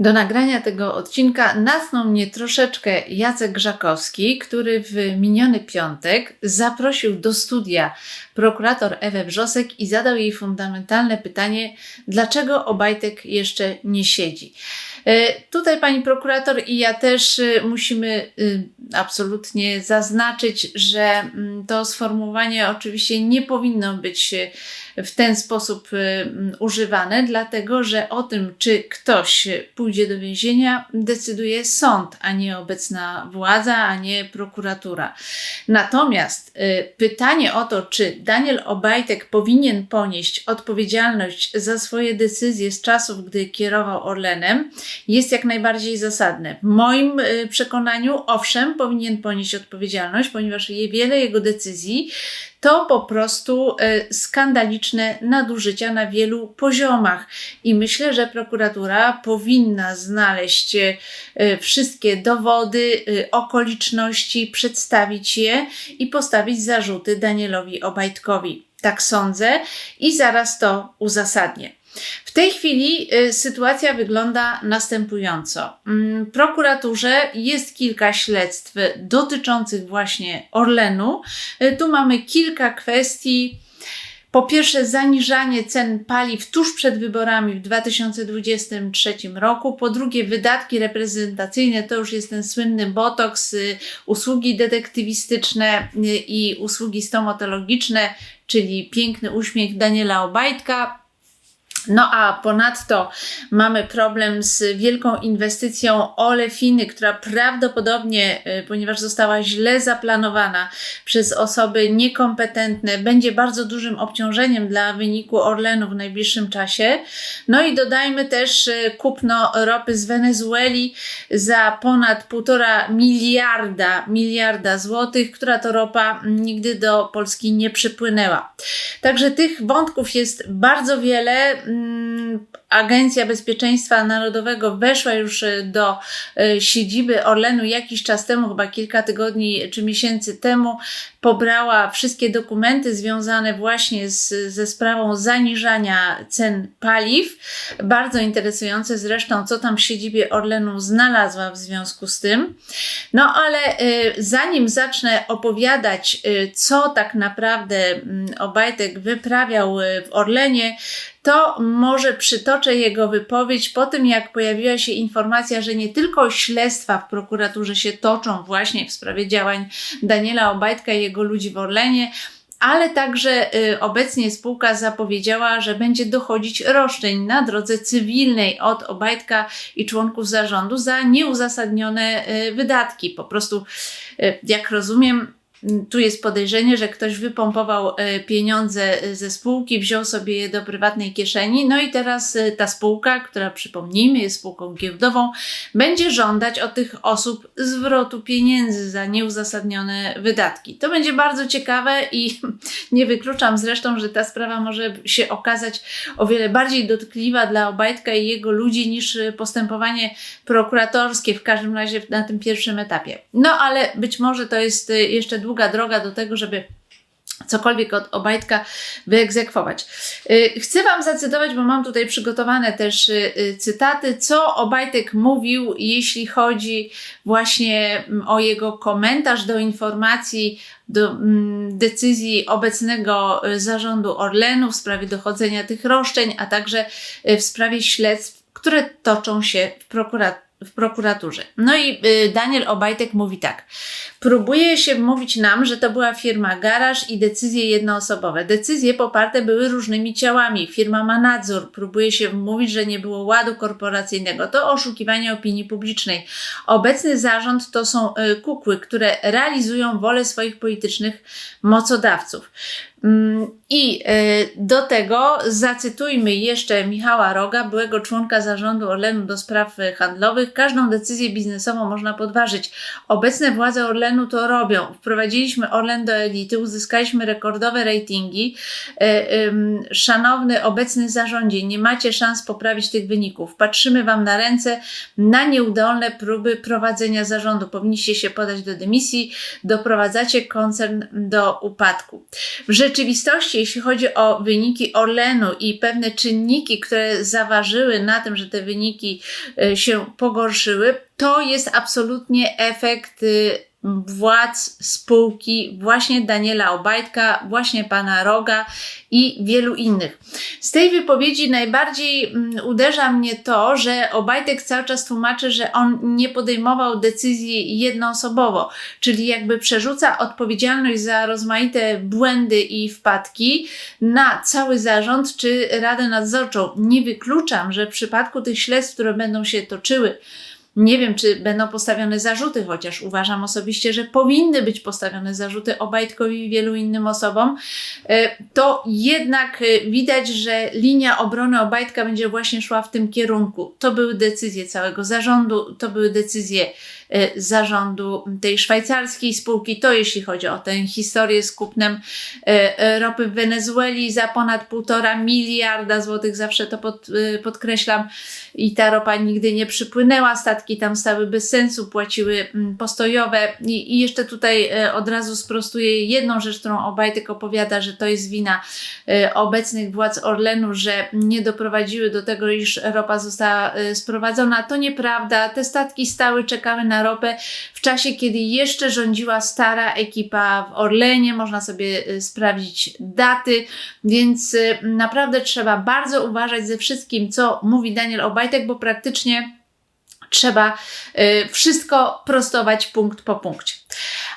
Do nagrania tego odcinka natchnął mnie troszeczkę Jacek Grzakowski, który w miniony piątek zaprosił do studia prokurator Ewę Wrzosek i zadał jej fundamentalne pytanie, dlaczego Obajtek jeszcze nie siedzi. E, Tutaj pani prokurator i ja też e, musimy e, absolutnie zaznaczyć, że mm, to sformułowanie oczywiście nie powinno być w ten sposób e, mm, używane, dlatego że o tym, czy ktoś pójdzie do więzienia, decyduje sąd, a nie obecna władza, a nie prokuratura. Natomiast e, pytanie o to, czy Daniel Obajtek powinien ponieść odpowiedzialność za swoje decyzje z czasów, gdy kierował Orlenem, jest jak najbardziej zasadne. W moim y, przekonaniu, owszem, powinien ponieść odpowiedzialność, ponieważ wiele jego decyzji to po prostu y, skandaliczne nadużycia na wielu poziomach. I myślę, że prokuratura powinna znaleźć y, wszystkie dowody, y, okoliczności, przedstawić je i postawić zarzuty Danielowi Obajtkowi. Tak sądzę i zaraz to uzasadnię. W tej chwili y, sytuacja wygląda następująco. Mm, Prokuraturze jest kilka śledztw dotyczących właśnie Orlenu. Y, Tu mamy kilka kwestii. Po pierwsze, zaniżanie cen paliw tuż przed wyborami w 2023 roku. Po drugie, wydatki reprezentacyjne to już jest ten słynny botoks, y, usługi detektywistyczne i usługi stomatologiczne, czyli piękny uśmiech Daniela Obajtka. No a ponadto mamy problem z wielką inwestycją Olefiny, która prawdopodobnie, y, ponieważ została źle zaplanowana przez osoby niekompetentne, będzie bardzo dużym obciążeniem dla wyniku Orlenu w najbliższym czasie. No i dodajmy też y, kupno ropy z Wenezueli za ponad półtora miliarda, miliarda złotych, która to ropa nigdy do Polski nie przypłynęła. Także tych wątków jest bardzo wiele. mm, Agencja Bezpieczeństwa Narodowego weszła już e, do e, siedziby Orlenu jakiś czas temu, chyba kilka tygodni czy miesięcy temu, pobrała wszystkie dokumenty związane właśnie z, ze sprawą zaniżania cen paliw. Bardzo interesujące zresztą, co tam w siedzibie Orlenu znalazła w związku z tym. No ale y, zanim zacznę opowiadać, co tak naprawdę mm, Obajtek wyprawiał w Orlenie, to może przytoczę jego wypowiedź po tym, jak pojawiła się informacja, że nie tylko śledztwa w prokuraturze się toczą właśnie w sprawie działań Daniela Obajtka i jego ludzi w Orlenie, ale także y, obecnie spółka zapowiedziała, że będzie dochodzić roszczeń na drodze cywilnej od Obajtka i członków zarządu za nieuzasadnione y, wydatki. Po prostu, y, jak rozumiem, tu jest podejrzenie, że ktoś wypompował e, pieniądze ze spółki, wziął sobie je do prywatnej kieszeni, no i teraz e, ta spółka, która przypomnijmy jest spółką giełdową, będzie żądać od tych osób zwrotu pieniędzy za nieuzasadnione wydatki. To będzie bardzo ciekawe i nie wykluczam zresztą, że ta sprawa może się okazać o wiele bardziej dotkliwa dla Obajtka i jego ludzi niż e, postępowanie prokuratorskie, w każdym razie na tym pierwszym etapie. No ale być może to jest jeszcze długa droga do tego, żeby cokolwiek od Obajtka wyegzekwować. Y, Chcę Wam zacytować, bo mam tutaj przygotowane też y, y, cytaty, co Obajtek mówił, jeśli chodzi właśnie mm, o jego komentarz do informacji, do mm, decyzji obecnego zarządu Orlenu w sprawie dochodzenia tych roszczeń, a także w sprawie śledztw, które toczą się w prokuraturze w prokuraturze. No i y, Daniel Obajtek mówi tak. Próbuje się mówić nam, że to była firma garaż i decyzje jednoosobowe. Decyzje poparte były różnymi ciałami. Firma ma nadzór. Próbuje się mówić, że nie było ładu korporacyjnego. To oszukiwanie opinii publicznej. Obecny zarząd to są y, kukły, które realizują wolę swoich politycznych mocodawców. Mm, I y, do tego zacytujmy jeszcze Michała Roga, byłego członka zarządu Orlenu do spraw handlowych. Każdą decyzję biznesową można podważyć. Obecne władze Orlenu to robią. Wprowadziliśmy Orlen do elity, uzyskaliśmy rekordowe ratingi. Ym, Szanowny obecny zarządzie, nie macie szans poprawić tych wyników. Patrzymy Wam na ręce na nieudolne próby prowadzenia zarządu. Powinniście się podać do dymisji, doprowadzacie koncern do upadku. W rzeczywistości, jeśli chodzi o wyniki Orlenu i pewne czynniki, które zaważyły na tym, że te wyniki y, się pogorszyły, to jest absolutnie efekt y, władz spółki właśnie Daniela Obajtka, właśnie pana Roga i wielu innych. Z tej wypowiedzi najbardziej mm, uderza mnie to, że Obajtek cały czas tłumaczy, że on nie podejmował decyzji jednoosobowo, czyli jakby przerzuca odpowiedzialność za rozmaite błędy i wpadki na cały zarząd czy Radę Nadzorczą. Nie wykluczam, że w przypadku tych śledztw, które będą się toczyły, nie wiem, czy będą postawione zarzuty, chociaż uważam osobiście, że powinny być postawione zarzuty Obajtkowi i wielu innym osobom. E, to jednak e, widać, że linia obrony Obajtka będzie właśnie szła w tym kierunku. To były decyzje całego zarządu, to były decyzje e, zarządu tej szwajcarskiej spółki. To jeśli chodzi o tę historię z kupnem ropy w Wenezueli za ponad półtora miliarda złotych, zawsze to pod, podkreślam, i ta ropa nigdy nie przypłynęła, statki tam stały bez sensu, płaciły mm, postojowe i, i jeszcze tutaj e, od razu sprostuję jedną rzecz, którą Obajtek opowiada, że to jest wina e, obecnych władz Orlenu, że nie doprowadziły do tego, iż ropa została e, sprowadzona. To nieprawda. Te statki stały, czekały na ropę w czasie, kiedy jeszcze rządziła stara ekipa w Orlenie. Można sobie sprawdzić daty, więc naprawdę trzeba bardzo uważać ze wszystkim, co mówi Daniel Obajtek bo praktycznie trzeba y, wszystko prostować punkt po punkcie.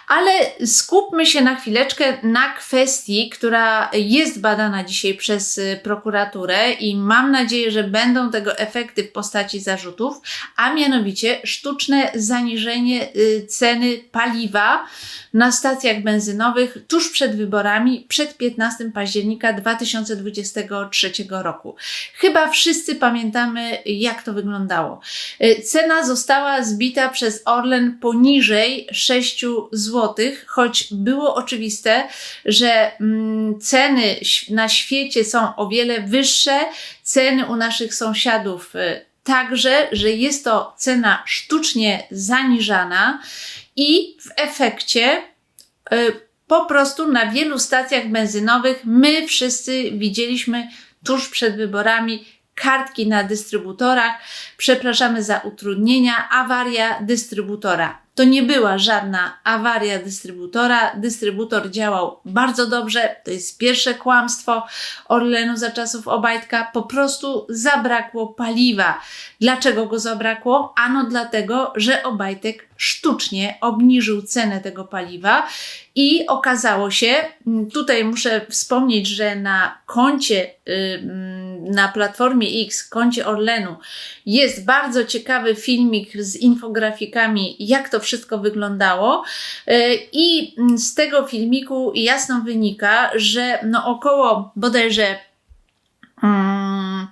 Ale skupmy się na chwileczkę na kwestii, która jest badana dzisiaj przez y, prokuraturę i mam nadzieję, że będą tego efekty w postaci zarzutów, a mianowicie sztuczne zaniżenie y, ceny paliwa na stacjach benzynowych tuż przed wyborami, przed 15 października 2023 roku. Chyba wszyscy pamiętamy, jak to wyglądało. Y, cena została zbita przez Orlen poniżej 6 zł, choć było oczywiste, że mm, ceny na świecie są o wiele wyższe, ceny u naszych sąsiadów y, także, że jest to cena sztucznie zaniżana i w efekcie y, po prostu na wielu stacjach benzynowych my wszyscy widzieliśmy tuż przed wyborami kartki na dystrybutorach. Przepraszamy za utrudnienia, awaria dystrybutora. To nie była żadna awaria dystrybutora. Dystrybutor działał bardzo dobrze. To jest pierwsze kłamstwo Orlenu za czasów Obajtka. Po prostu zabrakło paliwa. Dlaczego go zabrakło? Ano dlatego, że Obajtek sztucznie obniżył cenę tego paliwa i okazało się, tutaj muszę wspomnieć, że na koncie, na platformie X, koncie Orlenu, jest bardzo ciekawy filmik z infografikami, jak to wszystko wyglądało. E, I z tego filmiku jasno wynika, że no około bodajże. Hmm,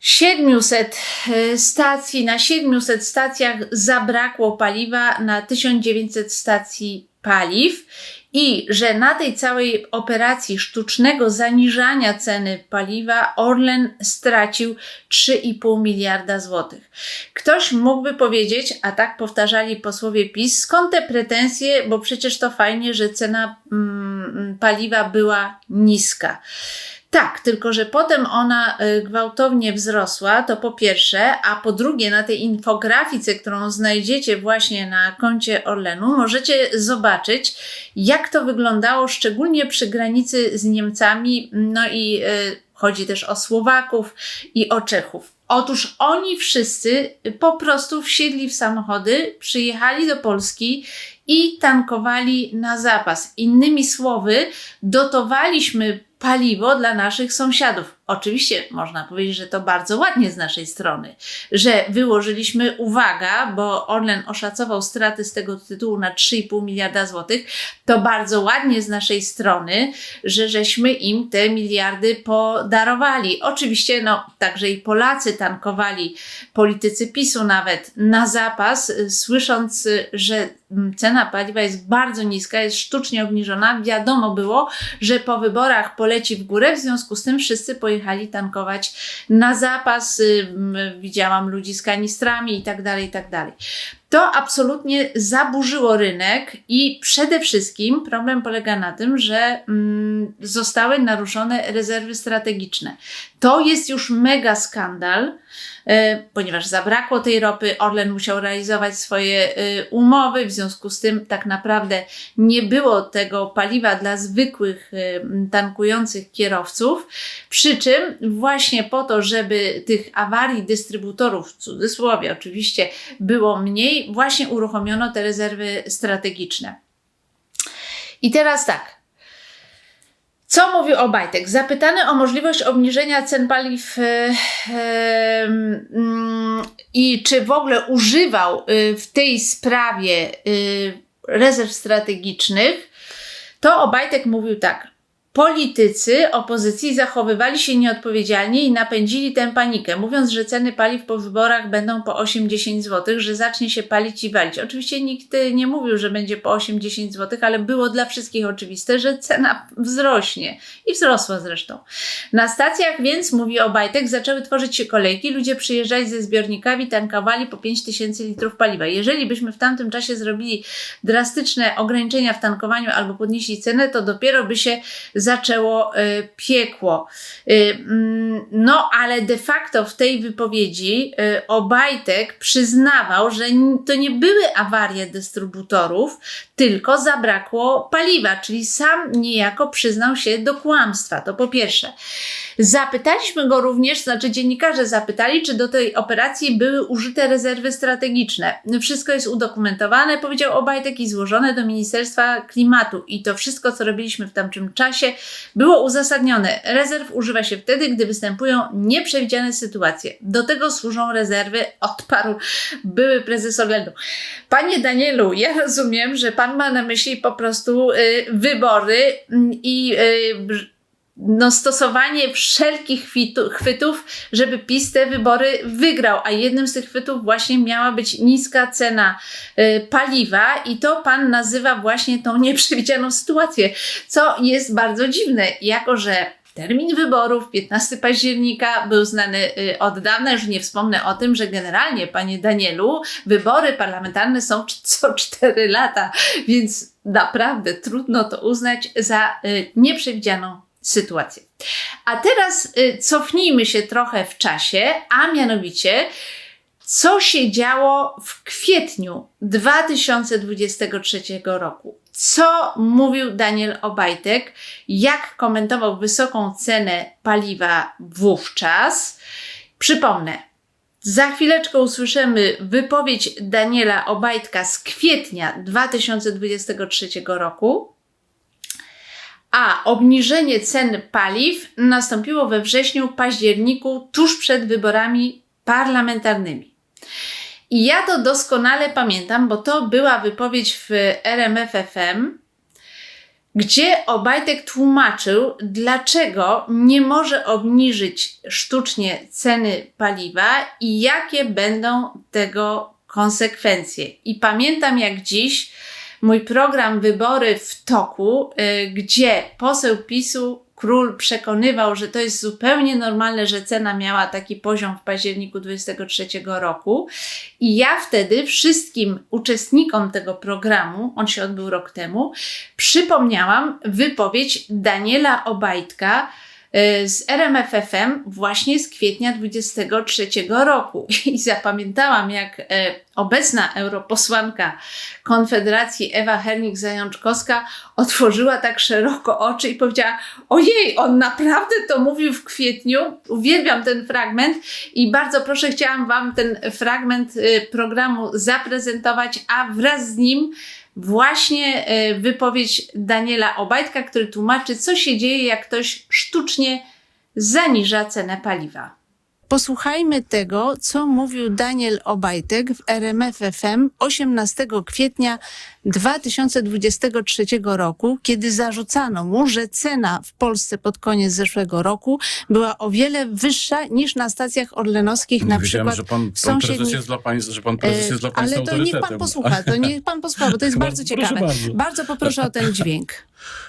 700 e, stacji, na 700 stacjach zabrakło paliwa na 1900 stacji paliw i że na tej całej operacji sztucznego zaniżania ceny paliwa Orlen stracił 3,5 miliarda złotych. Ktoś mógłby powiedzieć, a tak powtarzali posłowie PiS, skąd te pretensje, bo przecież to fajnie, że cena mm, paliwa była niska. Tak, tylko że potem ona y, gwałtownie wzrosła, to po pierwsze, a po drugie, na tej infografice, którą znajdziecie właśnie na koncie Orlenu, możecie zobaczyć, jak to wyglądało, szczególnie przy granicy z Niemcami, no i y, chodzi też o Słowaków i o Czechów. Otóż oni wszyscy po prostu wsiedli w samochody, przyjechali do Polski i tankowali na zapas. Innymi słowy, dotowaliśmy paliwo dla naszych sąsiadów. Oczywiście można powiedzieć, że to bardzo ładnie z naszej strony, że wyłożyliśmy uwaga, bo Orlen oszacował straty z tego tytułu na 3,5 miliarda złotych. To bardzo ładnie z naszej strony, że żeśmy im te miliardy podarowali. Oczywiście, no, także i Polacy tankowali, politycy PiSu nawet na zapas, słysząc, że cena paliwa jest bardzo niska, jest sztucznie obniżona. Wiadomo było, że po wyborach poleci w górę, w związku z tym wszyscy pojechali tankować na zapas. Widziałam ludzi z kanistrami i tak dalej, i tak dalej. To absolutnie zaburzyło rynek i przede wszystkim problem polega na tym, że mm, zostały naruszone rezerwy strategiczne. To jest już mega skandal, e, ponieważ zabrakło tej ropy, Orlen musiał realizować swoje e, umowy, w związku z tym tak naprawdę nie było tego paliwa dla zwykłych e, tankujących kierowców, przy czym właśnie po to, żeby tych awarii dystrybutorów, w cudzysłowie oczywiście, było mniej, właśnie uruchomiono te rezerwy strategiczne. I teraz tak. Co mówił Obajtek? Zapytany o możliwość obniżenia cen paliw e, e, i czy w ogóle używał e, w tej sprawie rezerw strategicznych, to Obajtek mówił tak. Politycy opozycji zachowywali się nieodpowiedzialnie i napędzili tę panikę, mówiąc, że ceny paliw po wyborach będą po 8-10 zł, że zacznie się palić i walić. Oczywiście nikt nie mówił, że będzie po 8-10 zł, ale było dla wszystkich oczywiste, że cena wzrośnie i wzrosła zresztą. Na stacjach więc, mówi Obajtek, zaczęły tworzyć się kolejki, ludzie przyjeżdżali ze zbiornikami, tankowali po 5000 litrów paliwa. Jeżeli byśmy w tamtym czasie zrobili drastyczne ograniczenia w tankowaniu albo podnieśli cenę, to dopiero by się zaczęło y, piekło. Y, mm, no, ale de facto w tej wypowiedzi y, Obajtek przyznawał, że to nie były awarie dystrybutorów, tylko zabrakło paliwa, czyli sam niejako przyznał się do kłamstwa. To po pierwsze. Zapytaliśmy go również, znaczy dziennikarze zapytali, czy do tej operacji były użyte rezerwy strategiczne. Wszystko jest udokumentowane, powiedział Obajtek, i złożone do Ministerstwa Klimatu. I to wszystko, co robiliśmy w tamtym czasie, było uzasadnione. Rezerw używa się wtedy, gdy występują nieprzewidziane sytuacje. Do tego służą rezerwy, odparł były prezes Orlenu. Panie Danielu, ja rozumiem, że pan ma na myśli po prostu y, wybory mm, i y, no, stosowanie wszelkich chwytów, żeby PiS te wybory wygrał, a jednym z tych chwytów właśnie miała być niska cena y, paliwa i to pan nazywa właśnie tą nieprzewidzianą sytuację, co jest bardzo dziwne, jako że Termin wyborów 15 października był znany y, od dawna, już nie wspomnę o tym, że generalnie, panie Danielu, wybory parlamentarne są co 4 lata, więc naprawdę trudno to uznać za y, nieprzewidzianą sytuację. A teraz y, cofnijmy się trochę w czasie, a mianowicie co się działo w kwietniu 2023 roku. Co mówił Daniel Obajtek, jak komentował wysoką cenę paliwa wówczas. Przypomnę, za chwileczkę usłyszymy wypowiedź Daniela Obajtka z kwietnia 2023 roku a obniżenie cen paliw nastąpiło we wrześniu, październiku, tuż przed wyborami parlamentarnymi. I ja to doskonale pamiętam, bo to była wypowiedź w RMFFM, gdzie Obajtek tłumaczył, dlaczego nie może obniżyć sztucznie ceny paliwa i jakie będą tego konsekwencje. I pamiętam jak dziś, mój program Wybory w toku, y, gdzie poseł PiSu król przekonywał, że to jest zupełnie normalne, że cena miała taki poziom w październiku 23 roku. I ja wtedy wszystkim uczestnikom tego programu, on się odbył rok temu, przypomniałam wypowiedź Daniela Obajtka, z RMFFM właśnie z kwietnia 23 roku. I zapamiętałam, jak y, obecna europosłanka Konfederacji Ewa Hernik-Zajączkowska otworzyła tak szeroko oczy i powiedziała: Ojej, on naprawdę to mówił w kwietniu. Uwielbiam ten fragment i bardzo proszę, chciałam Wam ten fragment y, programu zaprezentować, a wraz z nim właśnie e, wypowiedź Daniela Obajtka, który tłumaczy, co się dzieje, jak ktoś sztucznie zaniża cenę paliwa. Posłuchajmy tego, co mówił Daniel Obajtek w RMF FM 18 kwietnia 2023 roku, kiedy zarzucano mu, że cena w Polsce pod koniec zeszłego roku była o wiele wyższa niż na stacjach orlenowskich, na przykład że pan, pan prezes jest dla państwa, że pan prezes jest dla państwa Ale to niech pan posłucha, to niech pan posłucha, bo to jest bardzo, bardzo ciekawe. Bardzo. bardzo poproszę o ten dźwięk.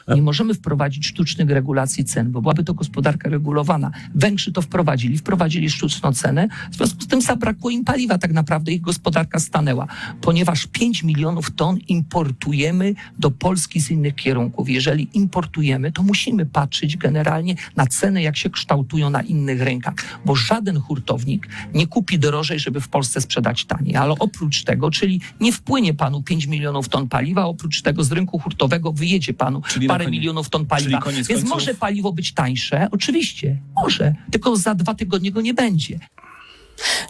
Nie możemy wprowadzić sztucznych regulacji cen, bo byłaby to gospodarka regulowana. Węgrzy to wprowadzili, wprowadzili sztuczną cenę, w związku z tym zabrakło im paliwa, tak naprawdę ich gospodarka stanęła, ponieważ 5 milionów ton importujemy do Polski z innych kierunków. Jeżeli importujemy, to musimy patrzeć generalnie na ceny, jak się kształtują na innych rynkach, bo żaden hurtownik nie kupi drożej, żeby w Polsce sprzedać taniej, ale oprócz tego, czyli nie wpłynie panu 5 milionów ton paliwa, oprócz tego z rynku hurtowego wyjedzie panu Czyli parę koniec- milionów ton czyli paliwa. koniec Więc końców- może paliwo być tańsze, oczywiście, może, tylko za dwa tygodnie go nie będzie.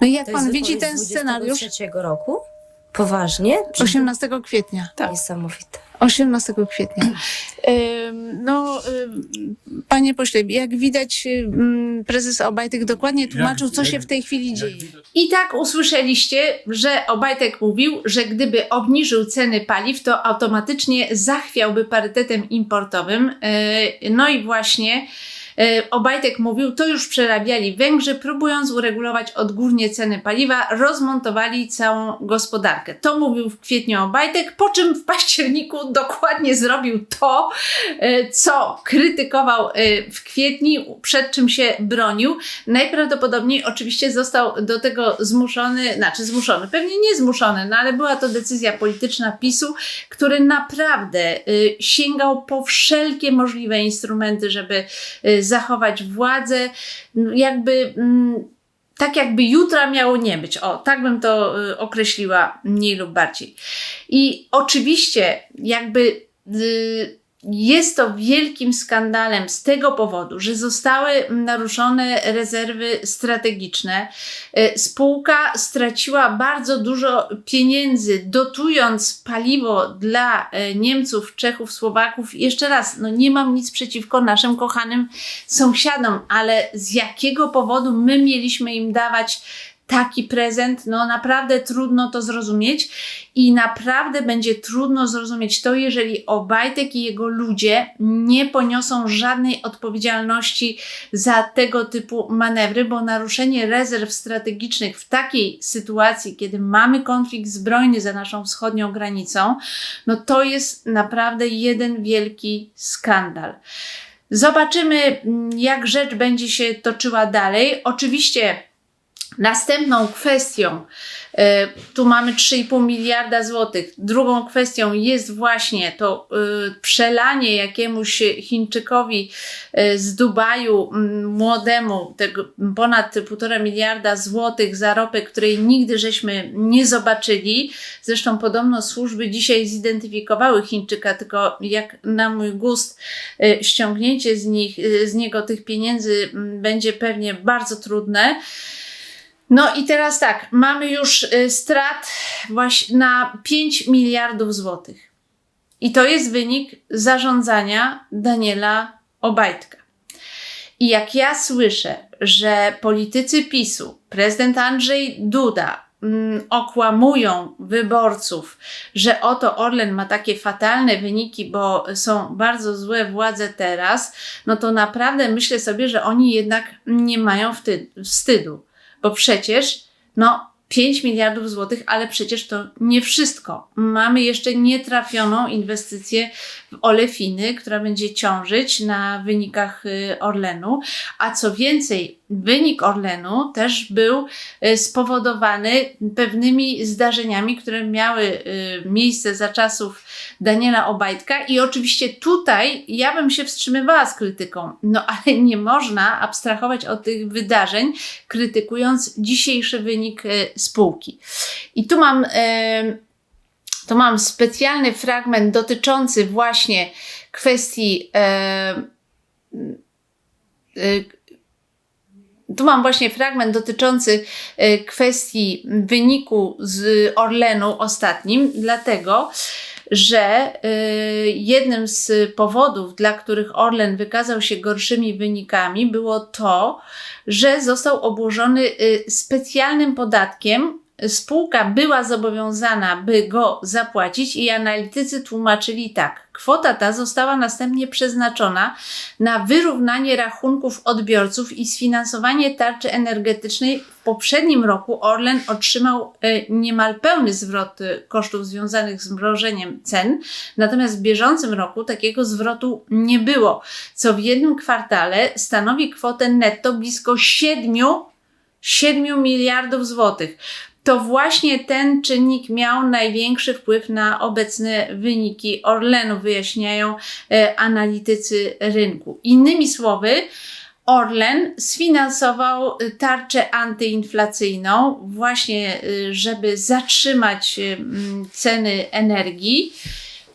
No i jak To pan widzi ten scenariusz 23 roku? Poważnie? Czy 18 kwietnia? tak. Niesamowite. 18 kwietnia. No, panie pośle, jak widać, prezes Obajtek dokładnie tłumaczył, co się w tej chwili dzieje. I tak usłyszeliście, że Obajtek mówił, że gdyby obniżył ceny paliw, to automatycznie zachwiałby parytetem importowym. Yy, No i właśnie. Yy, Obajtek mówił, to już przerabiali Węgrzy, próbując uregulować odgórnie ceny paliwa, rozmontowali całą gospodarkę. To mówił w kwietniu Obajtek, po czym w październiku dokładnie zrobił to, e, co krytykował e, w kwietniu, przed czym się bronił. Najprawdopodobniej oczywiście został do tego zmuszony, znaczy zmuszony, pewnie nie zmuszony, no ale była to decyzja polityczna PiSu, który naprawdę e, sięgał po wszelkie możliwe instrumenty, żeby e, zachować władzę. No, Jakby. mm, tak jakby jutra miało nie być. O, tak bym to y, określiła mniej lub bardziej. I oczywiście, jakby y, jest to wielkim skandalem z tego powodu, że zostały naruszone rezerwy strategiczne. Y, Spółka straciła bardzo dużo pieniędzy, dotując paliwo dla y, Niemców, Czechów, Słowaków. Jeszcze raz, no nie mam nic przeciwko naszym kochanym sąsiadom, ale z jakiego powodu my mieliśmy im dawać taki prezent, no naprawdę trudno to zrozumieć i naprawdę będzie trudno zrozumieć to, jeżeli Obajtek i jego ludzie nie poniosą żadnej odpowiedzialności za tego typu manewry, bo naruszenie rezerw strategicznych w takiej sytuacji, kiedy mamy konflikt zbrojny za naszą wschodnią granicą, no to jest naprawdę jeden wielki skandal. Zobaczymy, jak rzecz będzie się toczyła dalej. Oczywiście Następną kwestią, e, tu mamy 3,5 miliarda złotych. Drugą kwestią jest właśnie to e, przelanie jakiemuś Chińczykowi e, z Dubaju młodemu tego ponad 1,5 miliarda złotych za której nigdy żeśmy nie zobaczyli. Zresztą podobno służby dzisiaj zidentyfikowały Chińczyka, tylko jak na mój gust ściągnięcie z, nich, z niego tych pieniędzy będzie pewnie bardzo trudne. No i teraz tak, mamy już y, strat właśnie na 5 miliardów złotych. I to jest wynik zarządzania Daniela Obajtka. I jak ja słyszę, że politycy PiSu, prezydent Andrzej Duda, mm, okłamują wyborców, że oto Orlen ma takie fatalne wyniki, bo są bardzo złe władze teraz, no to naprawdę myślę sobie, że oni jednak nie mają wstydu bo przecież no 5 miliardów złotych, ale przecież to nie wszystko. Mamy jeszcze nietrafioną inwestycję olefiny, która będzie ciążyć na wynikach y, Orlenu, a co więcej, wynik Orlenu też był y, spowodowany pewnymi zdarzeniami, które miały y, miejsce za czasów Daniela Obajtka. I oczywiście tutaj ja bym się wstrzymywała z krytyką, no ale nie można abstrahować od tych wydarzeń, krytykując dzisiejszy wynik spółki. I tu mam, tu mam specjalny fragment dotyczący właśnie kwestii. E, e, tu mam właśnie fragment dotyczący e, kwestii wyniku z Orlenu ostatnim, dlatego że y, jednym z powodów, dla których Orlen wykazał się gorszymi wynikami, było to, że został obłożony y, specjalnym podatkiem spółka była zobowiązana, by go zapłacić, i analitycy tłumaczyli tak. Kwota ta została następnie przeznaczona na wyrównanie rachunków odbiorców i sfinansowanie tarczy energetycznej. W poprzednim roku Orlen otrzymał e, niemal pełny zwrot e, kosztów związanych z mrożeniem cen, natomiast w bieżącym roku takiego zwrotu nie było, co w jednym kwartale stanowi kwotę netto blisko 7 7 miliardów złotych. To właśnie ten czynnik miał największy wpływ na obecne wyniki Orlenu, wyjaśniają e, analitycy rynku. Innymi słowy, Orlen sfinansował e, tarczę antyinflacyjną, właśnie e, żeby zatrzymać ceny energii.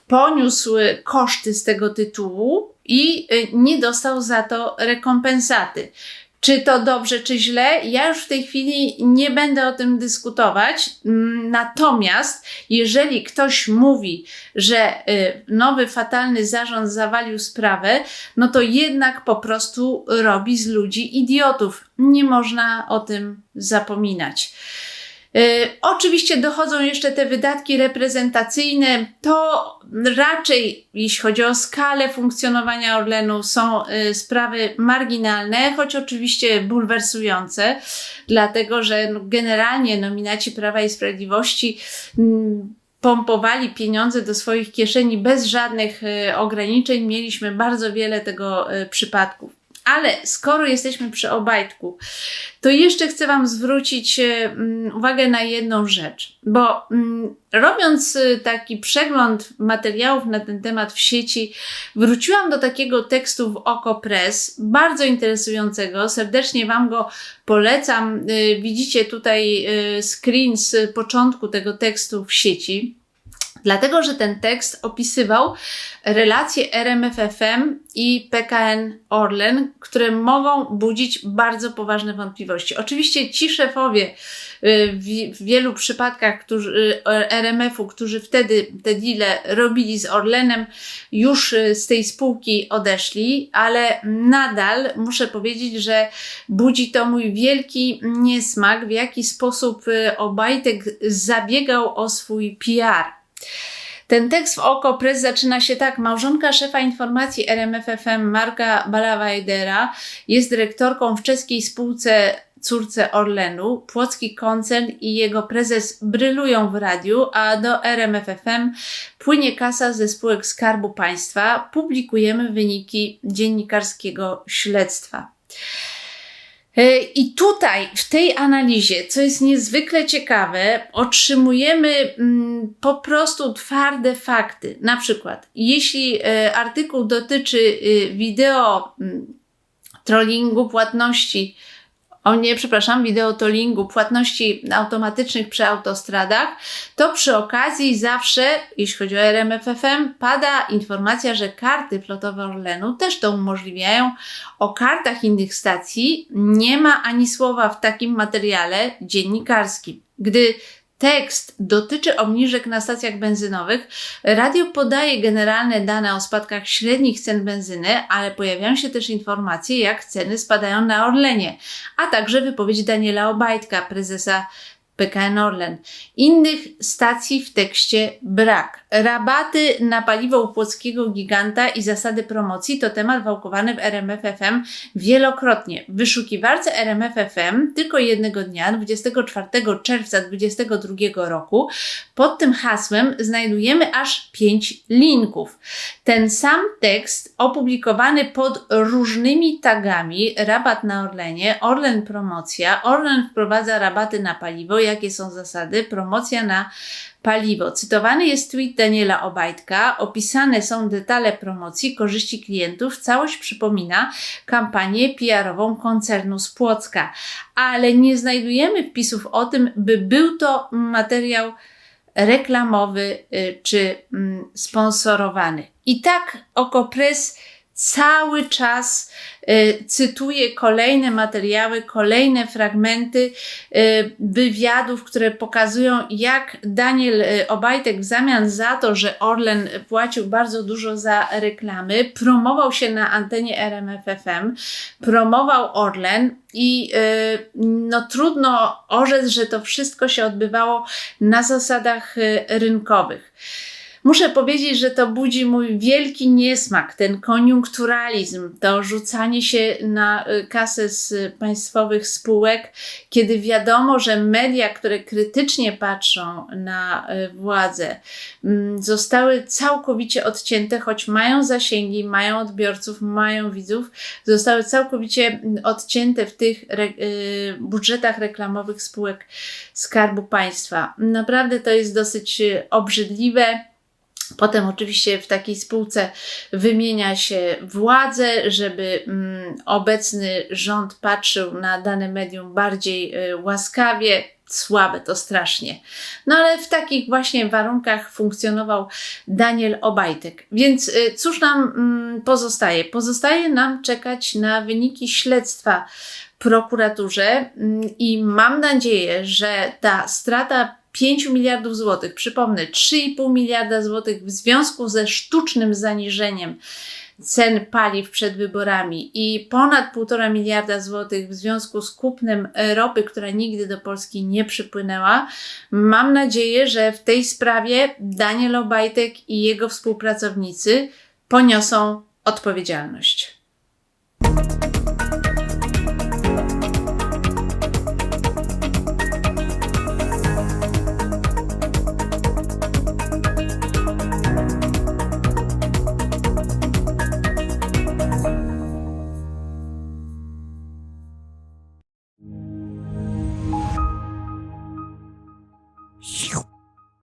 Poniósł koszty z tego tytułu i nie dostał za to rekompensaty. Czy to dobrze, czy źle? Ja już w tej chwili nie będę o tym dyskutować. Mm, Natomiast, jeżeli ktoś mówi, że y, nowy fatalny zarząd zawalił sprawę, no to jednak po prostu robi z ludzi idiotów. Nie można o tym zapominać. Y, Oczywiście dochodzą jeszcze te wydatki reprezentacyjne. To raczej, jeśli chodzi o skalę funkcjonowania Orlenu, są y, sprawy marginalne, choć oczywiście bulwersujące, dlatego że no, generalnie nominaci Prawa i Sprawiedliwości mm, pompowali pieniądze do swoich kieszeni bez żadnych y, ograniczeń. Mieliśmy bardzo wiele tego przypadków. Ale skoro jesteśmy przy Obajtku, to jeszcze chcę Wam zwrócić e, mm, uwagę na jedną rzecz, bo mm, robiąc e, taki przegląd materiałów na ten temat w sieci, wróciłam do takiego tekstu w Oko Press, bardzo interesującego, serdecznie Wam go polecam. E, Widzicie tutaj screen z początku tego tekstu w sieci. Dlatego, że ten tekst opisywał relacje RMFFM i PKN Orlen, które mogą budzić bardzo poważne wątpliwości. Oczywiście ci szefowie y, w, wielu przypadkach którzy, y, RMF-u, którzy wtedy te deale robili z Orlenem, już y, z tej spółki odeszli, ale nadal muszę powiedzieć, że budzi to mój wielki niesmak, w jaki sposób Obajtek zabiegał o swój PR. Ten tekst w Oko Press zaczyna się tak. Małżonka szefa informacji RMFFM Marka Balawajdera jest dyrektorką w czeskiej spółce córce Orlenu. Płocki koncern i jego prezes brylują w radiu, a do RMFFM płynie kasa ze spółek Skarbu Państwa. Publikujemy wyniki dziennikarskiego śledztwa. E, I tutaj, w tej analizie, co jest niezwykle ciekawe, otrzymujemy mm, po prostu twarde fakty. Na przykład, jeśli e, artykuł dotyczy y, wideo mm, trollingu płatności, o nie, przepraszam, wideotollingu, płatności automatycznych przy autostradach, to przy okazji zawsze, jeśli chodzi o RMFFM, pada informacja, że karty flotowe Orlenu też to umożliwiają. O kartach innych stacji nie ma ani słowa w takim materiale dziennikarskim. Gdy tekst dotyczy obniżek na stacjach benzynowych, radio podaje generalne dane o spadkach średnich cen benzyny, ale pojawiają się też informacje, jak ceny spadają na Orlenie, a także wypowiedź Daniela Obajtka, prezesa PKN Orlen. Innych stacji w tekście brak. Rabaty na paliwo u płockiego giganta i zasady promocji to temat wałkowany w RMFFM wielokrotnie. W wyszukiwarce RMFFM tylko jednego dnia, 24 czerwca 2022 roku, pod tym hasłem znajdujemy aż 5 linków. Ten sam tekst opublikowany pod różnymi tagami, rabat na Orlenie, Orlen promocja, Orlen wprowadza rabaty na paliwo, jakie są zasady, promocja na paliwo. Cytowany jest tweet Daniela Obajtka, opisane są detale promocji, korzyści klientów, całość przypomina kampanię PR-ową koncernu z Płocka, ale nie znajdujemy wpisów o tym, by był to materiał reklamowy y, czy mm, sponsorowany. I tak Okopres cały czas y, cytuje kolejne materiały, kolejne fragmenty y, wywiadów, które pokazują, jak Daniel y, Obajtek w zamian za to, że Orlen płacił bardzo dużo za reklamy, promował się na antenie RMFFM, promował Orlen i no trudno orzec, że to wszystko się odbywało na zasadach rynkowych. Muszę powiedzieć, że to budzi mój wielki niesmak, ten koniunkturalizm, to rzucanie się na y, kasę z państwowych spółek, kiedy wiadomo, że media, które krytycznie patrzą na y, władzę, mm, zostały całkowicie odcięte, choć mają zasięgi, mają odbiorców, mają widzów, zostały całkowicie mm, odcięte w tych re, y, budżetach reklamowych spółek Skarbu Państwa. Naprawdę to jest dosyć obrzydliwe. Potem oczywiście w takiej spółce wymienia się władzę, żeby mm, obecny rząd patrzył na dane medium bardziej y, łaskawie. Słabe to strasznie. No ale w takich właśnie warunkach funkcjonował Daniel Obajtek. Więc y, cóż nam mm, pozostaje? Pozostaje nam czekać na wyniki śledztwa prokuraturze mm, i mam nadzieję, że ta strata 5 miliardów złotych, przypomnę, 3,5 miliarda złotych w związku ze sztucznym zaniżeniem cen paliw przed wyborami i ponad 1,5 miliarda złotych w związku z kupnem ropy, która nigdy do Polski nie przypłynęła. Mam nadzieję, że w tej sprawie Daniel Obajtek i jego współpracownicy poniosą odpowiedzialność.